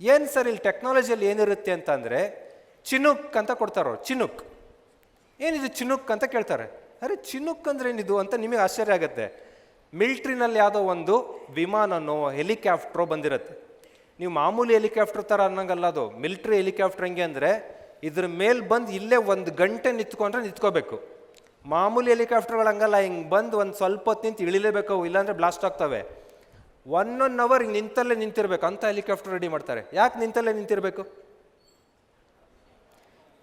ಏನು ಸರ್ ಇಲ್ಲಿ ಟೆಕ್ನಾಲಜಿಯಲ್ಲಿ ಏನಿರುತ್ತೆ ಅಂತಂದರೆ ಚಿನುಕ್ ಅಂತ ಕೊಡ್ತಾರೋ ಚಿನುಕ್. ಏನಿದು ಚಿನುಕ್ ಅಂತ ಕೇಳ್ತಾರೆ? ಅರೆ ಚಿನುಕ್ ಅಂದ್ರೆ ಏನಿದು ಅಂತ ನಿಮಗೆ ಆಶ್ಚರ್ಯ ಆಗುತ್ತೆ. ಮಿಲ್ಟ್ರಿನಲ್ಲಿ ಯಾವುದೋ ಒಂದು ವಿಮಾನನೋ ಹೆಲಿಕಾಪ್ಟ್ರೋ ಬಂದಿರುತ್ತೆ. ನೀವು ಮಾಮೂಲಿ ಹೆಲಿಕಾಪ್ಟರ್ ಥರ ಅನ್ನಂಗಲ್ಲ ಅದು. ಮಿಲ್ಟ್ರಿ ಹೆಲಿಕಾಪ್ಟರ್ ಹೆಂಗೆ ಅಂದರೆ ಇದ್ರ ಮೇಲೆ ಬಂದು ಇಲ್ಲೇ ಒಂದು ಗಂಟೆ ನಿಂತ್ಕೊಂಡ್ರೆ ನಿಂತ್ಕೋಬೇಕು. ಮಾಮೂಲಿ ಹೆಲಿಕಾಪ್ಟರ್ಗಳು ಹಂಗಲ್ಲ, ಹಿಂಗೆ ಬಂದು ಒಂದು ಸ್ವಲ್ಪ ಹೊತ್ತು ನಿಂತು ಇಳಿಲೇಬೇಕು ಇಲ್ಲಾಂದರೆ ಇಲ್ಲಾಂದ್ರೆ ಬ್ಲಾಸ್ಟ್ ಆಗ್ತವೆ. ಒನ್ ಒನ್ ಅವರ್ ನಿಂತಲ್ಲೇ ನಿಂತಿರ್ಬೇಕು. ಅಂತ ಹೆಲಿಕಾಪ್ಟರ್ ರೆಡಿ ಮಾಡ್ತಾರೆ. ಯಾಕೆ ನಿಂತಲ್ಲೇ ನಿಂತಿರಬೇಕು?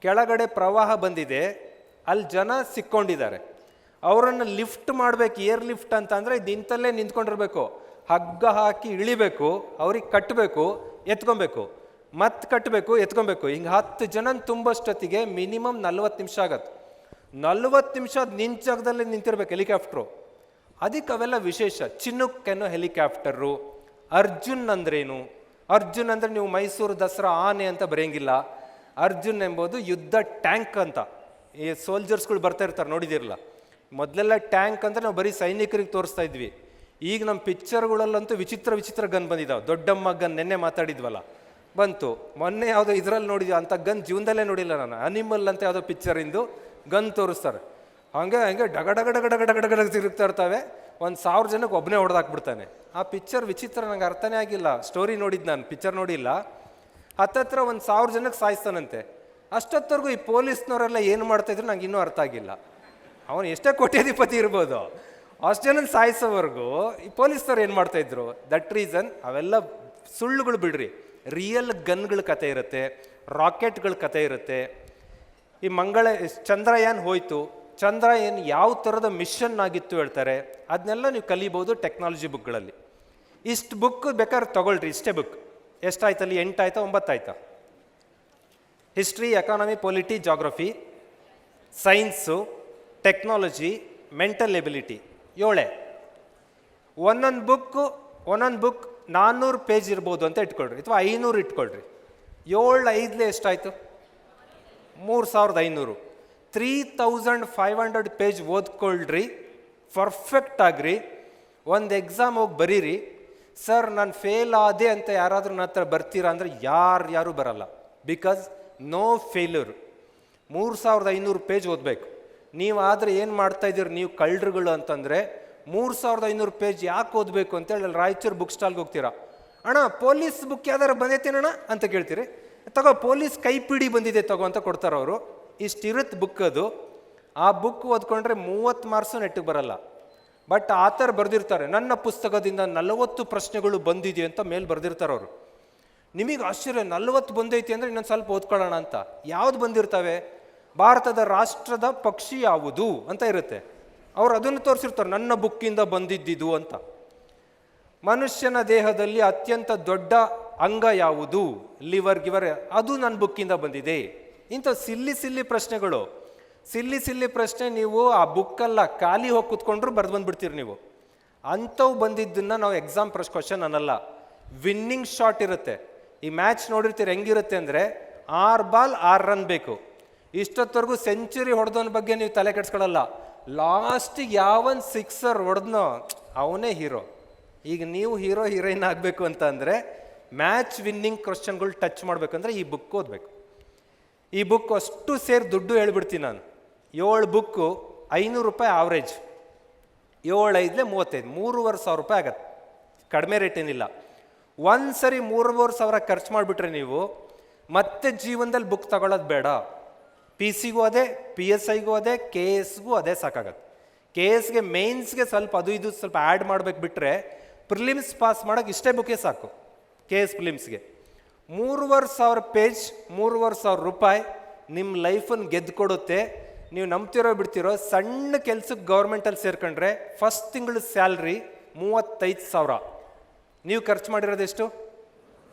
ಕೆಳಗಡೆ ಪ್ರವಾಹ ಬಂದಿದೆ. ಅಲ್ಲಿ ಜನ ಸಿಕ್ಕೊಂಡಿದ್ದಾರೆ. ಅವರನ್ನು ಲಿಫ್ಟ್ ಮಾಡಬೇಕು ಏರ್ ಲಿಫ್ಟ್ ಅಂತ ಅಂದರೆ ನಿಂತಲ್ಲೇ ನಿಂತ್ಕೊಂಡಿರ್ಬೇಕು. ಹಗ್ಗ ಹಾಕಿ ಇಳಿಬೇಕು, ಅವ್ರಿಗೆ ಕಟ್ಟಬೇಕು ಎತ್ಕೊಬೇಕು. ಮತ್ತೆ ಕಟ್ಟಬೇಕು ಎತ್ಕೊಬೇಕು. ಹಿಂಗೆ ಹತ್ತು ಜನ ತುಂಬಷ್ಟೊತ್ತಿಗೆ ಮಿನಿಮಮ್ ನಲ್ವತ್ತು ನಿಮಿಷ ಆಗತ್ತೆ. ನಲ್ವತ್ತು ನಿಮಿಷ ನಿಂತ ಜಾಗದಲ್ಲೇ ನಿಂತಿರ್ಬೇಕು ಹೆಲಿಕಾಪ್ಟ್ರು ಅದಕ್ಕೆ ಅವೆಲ್ಲ ವಿಶೇಷ? ಚಿನ್ನುಕ್ಕೆನ್ನೋ ಹೆಲಿಕಾಪ್ಟರು, ಅರ್ಜುನ್ ಅಂದ್ರೇನು? ಅರ್ಜುನ್ ಅಂದರೆ ನೀವು ಮೈಸೂರು ದಸರಾ ಆನೆ ಅಂತ ಬರೆಯಂಗಿಲ್ಲ. ಅರ್ಜುನ್ ಎಂಬುದು ಯುದ್ಧ ಟ್ಯಾಂಕ್ ಅಂತ. ಈ ಸೋಲ್ಜರ್ಸ್ಗಳು ಬರ್ತಾ ಇರ್ತಾರೆ, ನೋಡಿದಿರಲ್ಲ? ಮೊದಲೆಲ್ಲ ಟ್ಯಾಂಕ್ ಅಂದರೆ ನಾವು ಬರೀ ಸೈನಿಕರಿಗೆ ತೋರಿಸ್ತಾ ಇದ್ವಿ. ಈಗ ನಮ್ಮ ಪಿಕ್ಚರ್ಗಳಲ್ಲಂತೂ ವಿಚಿತ್ರ ವಿಚಿತ್ರ ಗನ್ ಬಂದಿದ್ದಾವೆ ದೊಡ್ಡಮ್ಮ ಗನ್ ನೆನ್ನೆ ಮಾತಾಡಿದ್ವಲ್ಲ? ಬಂತು. ಮೊನ್ನೆ ಯಾವುದೋ ಇದರಲ್ಲಿ ನೋಡಿದ್ವಿ ಅಂಥ ಗನ್ ಜೀವನದಲ್ಲೇ ನೋಡಿಲ್ಲ ನಾನು. ಅನಿಮಲ್ ಅಂತ ಯಾವುದೋ ಪಿಕ್ಚರಿಂದು ಗನ್ ತೋರಿಸ್ತಾರೆ. ಹಂಗೆ ಹಂಗೆ ಡಗ ಡಗ ಡಗ ಡಗ ಡಗ ಡಗ ತಿರುಗ್ತಾ ಇರ್ತವೆ. ಒಂದು ಸಾವಿರ ಜನಕ್ಕೆ ಒಬ್ಬನೇ ಹೊಡೆದಾಕ್ಬಿಡ್ತಾನೆ. ಆ ಪಿಕ್ಚರ್ ವಿಚಿತ್ರ, ನಂಗೆ ಅರ್ಥನೇ ಆಗಿಲ್ಲ. ಸ್ಟೋರಿ ನೋಡಿದ್ದು ನಾನು ಪಿಕ್ಚರ್ ನೋಡಿಲ್ಲ. ಹತ್ತತ್ರ ಒಂದು ಸಾವಿರ ಜನಕ್ಕೆ ಸಾಯಿಸ್ತಾನಂತೆ. ಅಷ್ಟೊತ್ತವರೆಗೂ ಈ ಪೊಲೀಸ್ನವರೆಲ್ಲ ಏನು ಮಾಡ್ತಾಯಿದ್ರು ನಂಗೆ ಇನ್ನೂ ಅರ್ಥ ಆಗಿಲ್ಲ. ಅವನು ಎಷ್ಟೇ ಕೋಟ್ಯಾಧಿಪತಿ ಇರ್ಬೋದು. ಅಷ್ಟು ಜನ ಸಾಯಿಸೋವರೆಗೂ ಈ ಪೊಲೀಸ್ನವ್ರು ಏನು ಮಾಡ್ತಾಯಿದ್ರು ದಟ್ ರೀಸನ್ ಅವೆಲ್ಲ ಸುಳ್ಳುಗಳು ಬಿಡ್ರಿ. ರಿಯಲ್ ಗನ್ಗಳ ಕತೆ ಇರುತ್ತೆ ರಾಕೆಟ್ಗಳ ಕತೆ ಇರುತ್ತೆ. ಈ ಮಂಗಳ, ಚಂದ್ರಯಾನ್ ಹೋಯ್ತು. ಚಂದ್ರಯಾನ್ ಯಾವ ಥರದ ಮಿಷನ್ ಆಗಿತ್ತು ಹೇಳ್ತಾರೆ ಅದನ್ನೆಲ್ಲ ನೀವು ಕಲಿಬೋದು ಟೆಕ್ನಾಲಜಿ ಬುಕ್ಗಳಲ್ಲಿ ಇಷ್ಟು ಬುಕ್ ಬೇಕಾದ್ರೆ ತೊಗೊಳ್ರಿ, ಇಷ್ಟೇ ಬುಕ್ ಎಷ್ಟಾಯ್ತಲ್ಲಿ? ಎಂಟಾಯ್ತಾ, ಒಂಬತ್ತಾಯ್ತಾ? History economy polity geography science technology mental ability ಏಳೆ. ಒಂದೊಂದು ಬುಕ್ಕು ಒಂದೊಂದು ಬುಕ್ ನಾನ್ನೂರು ಪೇಜ್ ಇರ್ಬೋದು ಅಂತ ಇಟ್ಕೊಳ್ರಿ, ಅಥವಾ ಐನೂರು ಇಟ್ಕೊಳ್ರಿ. ಏಳು, ಐದಲೇ ಎಷ್ಟಾಯಿತು? ಮೂರು ಸಾವಿರದ ಐನೂರು. Three thousand five hundred page ಓದ್ಕೊಳ್ರಿ perfect ಆಗ್ರಿ. ಒಂದು ಎಕ್ಸಾಮ್ ಹೋಗಿ ಬರೀರಿ. ಸರ್ ನಾನು ಫೇಲ್ ಆದೆ ಅಂತ ಯಾರಾದರೂ ನನ್ನ ಹತ್ರ ಬರ್ತೀರಾ? ಅಂದರೆ ಯಾರು ಯಾರೂ ಬರಲ್ಲ. ಬಿಕಾಸ್ ನೋ ಫೇಲ್ಯೂರ್ ಮೂರು ಸಾವಿರದ ಐನೂರು ಪೇಜ್ ಓದಬೇಕು. ನೀವು ಆದರೆ ಏನು ಮಾಡ್ತಾ ಇದ್ದೀರಿ? ನೀವು ಕಳ್ಳರುಗಳು ಅಂತಂದರೆ ಮೂರು ಸಾವಿರದ ಐನೂರು ಪೇಜ್ ಯಾಕೆ ಓದಬೇಕು ಅಂತೇಳಿ ರಾಯಚೂರು ಬುಕ್ ಸ್ಟಾಲ್ಗೆ ಹೋಗ್ತೀರಾ? ಅಣ್ಣ ಪೊಲೀಸ್ ಬುಕ್ ಯಾವ್ದಾರು ಬಂದೈತೇನಣ್ಣ? ಅಂತ ಕೇಳ್ತೀರಿ. ತಗೋ ಪೊಲೀಸ್ ಕೈಪಿಡಿ ಬಂದಿದೆ ತಗೋ ಅಂತ ಕೊಡ್ತಾರೆ ಅವರು. ಇಷ್ಟಿರುತ್ತೆ ಬುಕ್ ಅದು. ಆ ಬುಕ್ ಓದ್ಕೊಂಡ್ರೆ ಮೂವತ್ತು ಮಾರ್ಕ್ಸು ನೆಟ್ಟಿಗೆ ಬರಲ್ಲ. ಬಟ್ ಆ ಥರ ಬರೆದಿರ್ತಾರೆ, ನನ್ನ ಪುಸ್ತಕದಿಂದ ನಲವತ್ತು ಪ್ರಶ್ನೆಗಳು ಬಂದಿದೆ ಅಂತ ಮೇಲೆ ಬರೆದಿರ್ತಾರೆ ಅವರು. ನಿಮಗೆ ಆಶ್ಚರ್ಯ, ನಲ್ವತ್ತು ಬಂದೈತಿ ಅಂದರೆ ಇನ್ನೊಂದು ಸ್ವಲ್ಪ ಓದ್ಕೊಳ್ಳೋಣ ಅಂತ. ಯಾವ್ದು ಬಂದಿರ್ತವೆ? ಭಾರತದ ರಾಷ್ಟ್ರದ ಪಕ್ಷಿ ಯಾವುದು ಅಂತ ಇರುತ್ತೆ. ಅವ್ರು ಅದನ್ನು ತೋರಿಸಿರ್ತಾರೆ, ನನ್ನ ಬುಕ್ಕಿಂದ ಬಂದಿದ್ದಿದು ಅಂತ. ಮನುಷ್ಯನ ದೇಹದಲ್ಲಿ ಅತ್ಯಂತ ದೊಡ್ಡ ಅಂಗ ಯಾವುದು? ಲಿವರ್ ಗಿವರ್, ಅದು ನನ್ನ ಬುಕ್ಕಿಂದ ಬಂದಿದೆ. ಇಂಥ ಸಿಲ್ಲಿ ಸಿಲ್ಲಿ ಪ್ರಶ್ನೆಗಳು. ಸಿಲ್ಲಿ ಸಿಲ್ಲಿ ಪ್ರಶ್ನೆ ನೀವು ಆ ಬುಕ್ಕಲ್ಲ ಖಾಲಿ ಹೋಗಿ ಕುತ್ಕೊಂಡ್ರು ಬರೆದು ಬಂದುಬಿಡ್ತೀರಿ ನೀವು. ಅಂಥವು ಬಂದಿದ್ದನ್ನು ನಾವು ಎಕ್ಸಾಮ್ ಪ್ರಶ್ ಕ್ವಶನ್ ಅನ್ನಲ್ಲ. ವಿನ್ನಿಂಗ್ ಶಾಟ್ ಇರುತ್ತೆ. ಈ ಮ್ಯಾಚ್ ನೋಡಿರ್ತೀರಿ ಹೆಂಗಿರುತ್ತೆ ಅಂದರೆ ಆರು ಬಾಲ್ ಆರು ರನ್ ಬೇಕು. ಇಷ್ಟೊತ್ತವರೆಗೂ ಸೆಂಚುರಿ ಹೊಡೆದವನ ಬಗ್ಗೆ ನೀವು ತಲೆ ಕೆಡ್ಸ್ಕೊಳ್ಳಲ್ಲ ಲಾಸ್ಟಿಗೆ ಯಾವನ್ ಸಿಕ್ಸರ್ ಹೊಡೆದ್ನೋ, ಅವನೇ ಹೀರೋ ಈಗ ನೀವು ಹೀರೋ ಹೀರೋಯಿನ್ ಆಗಬೇಕು ಅಂತ ಅಂದರೆ ಮ್ಯಾಚ್ ವಿನ್ನಿಂಗ್ ಕ್ವಶನ್ಗಳು ಟಚ್ ಮಾಡಬೇಕಂದ್ರೆ ಈ ಬುಕ್ ಓದಬೇಕು. ಈ ಬುಕ್ ಅಷ್ಟು ಸೇರಿ ದುಡ್ಡು ಹೇಳ್ಬಿಡ್ತೀನಿ ನಾನು. ಏಳು ಬುಕ್ಕು ಐನೂರು ರೂಪಾಯಿ ಆವ್ರೇಜ್ ಏಳು ಐದಲೇ ಮೂವತ್ತೈದು, ಮೂರುವರೆ ಸಾವಿರ ರೂಪಾಯಿ ಆಗತ್ತೆ. ಕಡಿಮೆ ರೇಟ್ ಏನಿಲ್ಲ. ಒಂದು ಸರಿ ಮೂರುವರೆ ಸಾವಿರ ಖರ್ಚು ಮಾಡಿಬಿಟ್ರೆ ನೀವು ಮತ್ತೆ ಜೀವನದಲ್ಲಿ ಬುಕ್ ತಗೊಳ್ಳೋದು ಬೇಡ. ಪಿ ಸಿಗೂ ಅದೇ ಪಿ ಎಸ್ ಐಗೂ ಅದೇ ಕೆ ಎಸ್ಗೂ ಅದೇ ಸಾಕಾಗತ್ತೆ. ಕೆ ಎಸ್ಗೆ ಮೇನ್ಸ್ಗೆ ಸ್ವಲ್ಪ ಅದು ಇದು ಸ್ವಲ್ಪ ಆ್ಯಡ್ ಮಾಡ್ಬೇಕು ಬಿಟ್ಟರೆ ಪ್ರಿಲಿಮ್ಸ್ ಪಾಸ್ ಮಾಡೋಕೆ ಇಷ್ಟೇ ಬುಕ್ಕೇ ಸಾಕು. ಕೆ ಎಸ್ ಪ್ರಿಲಿಮ್ಸ್ಗೆ ಮೂರುವರೆ ಸಾವಿರ ಪೇಜ್, ಮೂರುವರೆ ಸಾವಿರ ರೂಪಾಯಿ ನಿಮ್ಮ ಲೈಫನ್ನು ಗೆದ್ದು ಕೊಡುತ್ತೆ ನೀವು ನಂಬ್ತಿರೋ ಬಿಡ್ತಿರೋ ಸಣ್ಣ ಕೆಲ್ಸಕ್ಕೆ ಗೌರ್ಮೆಂಟಲ್ಲಿ ಸೇರ್ಕೊಂಡ್ರೆ ಫಸ್ಟ್ ತಿಂಗಳ ಸ್ಯಾಲ್ರಿ ಮೂವತ್ತೈದು ಸಾವಿರ. ನೀವು ಖರ್ಚು ಮಾಡಿರೋದೆಷ್ಟು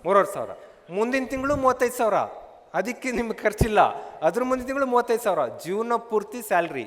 ಮೂರುವರೆ ಸಾವಿರ. ಮುಂದಿನ ತಿಂಗಳು ಮೂವತ್ತೈದು ಸಾವಿರ. ಅದಕ್ಕೆ ನಿಮ್ಗೆ ಖರ್ಚಿಲ್ಲ. ಅದ್ರ ಮುಂದಿನ ತಿಂಗಳು ಮೂವತ್ತೈದು ಸಾವಿರ. ಜೀವನ ಪೂರ್ತಿ ಸ್ಯಾಲ್ರಿ